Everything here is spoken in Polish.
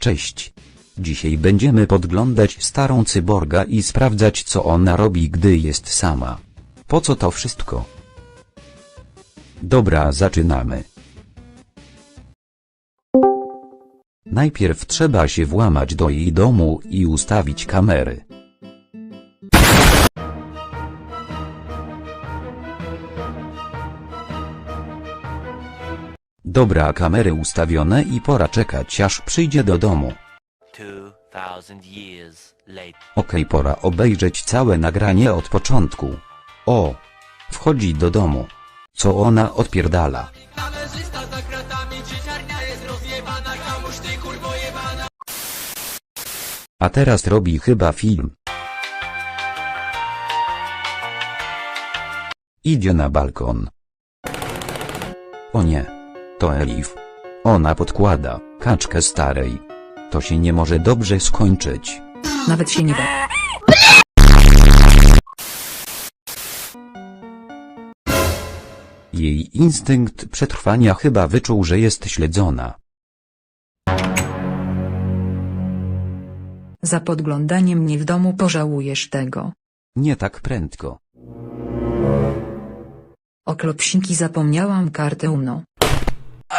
Cześć. Dzisiaj będziemy podglądać starą cyborga i sprawdzać co ona robi gdy jest sama. Po co to wszystko? Dobra zaczynamy. Najpierw trzeba się włamać do jej domu i ustawić kamery. Dobra kamery ustawione i pora czekać aż przyjdzie do domu. 2,000 years later. Okej pora obejrzeć całe nagranie od początku. O! Wchodzi do domu. Co ona odpierdala? A teraz robi chyba film. Idzie na balkon. O nie. To Elif. Ona podkłada kaczkę starej. To się nie może dobrze skończyć. Nawet się nie da. Jej instynkt przetrwania chyba wyczuł, że jest śledzona. Za podglądanie mnie w domu pożałujesz tego. Nie tak prędko. O klopsinki zapomniałam kartę UNO.